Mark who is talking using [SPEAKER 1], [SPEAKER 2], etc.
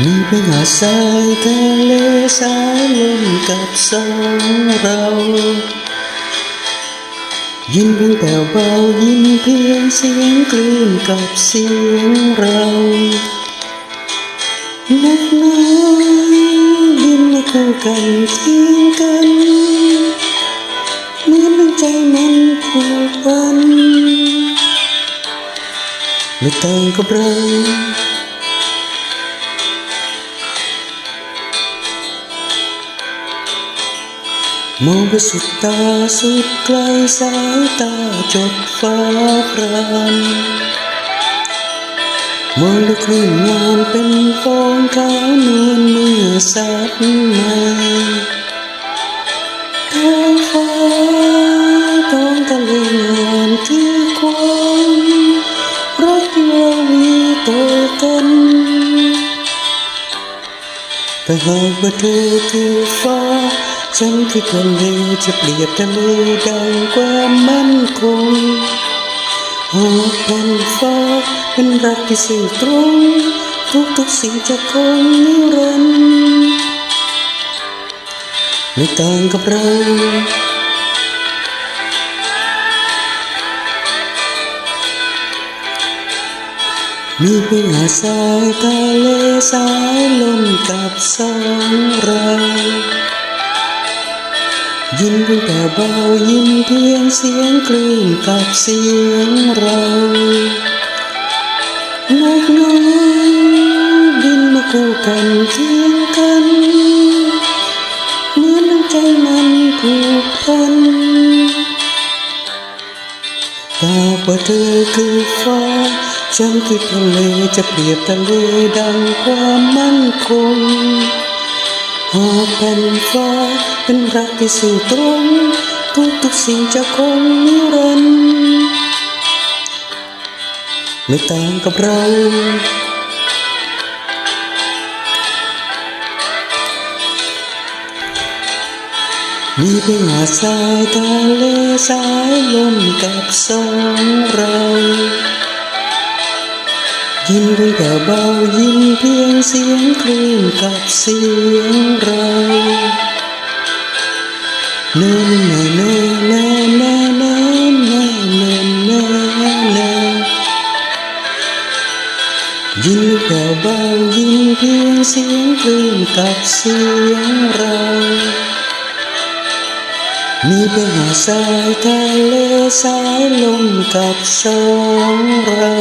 [SPEAKER 1] มีเพียงหาดทรายทะเลสายลมกับสองเรา ยินเพียงแต่เบายินเพียงเสียงคลื่นกับเสียงเรานักน้อยบินไม่คู่กันทิ้งกันเหมือนดวงใจมันผูกพันไม่ต่างกับเรา มองไปสุดตาสุดไกลสายตาจดฟ้าครามมองดูคลื่นงามเป็นฟองขาวนวลเมื่อสัดมาท้องฟ้าท้องทะเลงามที่ความรักเรามีต่อกันแต่หากว่าเธอคือฟ้า ฉันคือทะเลจะเปรียบทะเลดังความมั่นคงหากแผ่นฟ้าเป็นรักที่สื่อตรง ทุกทุกสิ่งจะคงนิรันดร์ไม่ต่างกับเรามีเพียงหาดทรายทะเลสายลมกับสองเรา ยินเพียงแต่เบายินเพียงเสียงคลื่นกับเสียงเรานกน้อยบินมาคู่กันเคียงกันเหมือนดวงใจมันผูกพันตาว่าเธอคือฟ้าฉันคือทะเลจะเปรียบทะเลดังความมั่นคงหากแผ่นฟ้า เป็นรักที่สื่อตรงทุกทุกสิ่งจะคงนิรันดร์ไม่ต่างกับเรามีเพียงหาดทรายทะเลสายลมกับสองเรายินเพียงแต่เบายินเพียงเสียงคลื่นกับเสียงเรา ยินเพียงแต่เบายินเพียงเสียงคลื่นกับเสียงเรา มีเพียงหาดทรายทะเลสายลมกับสองเรา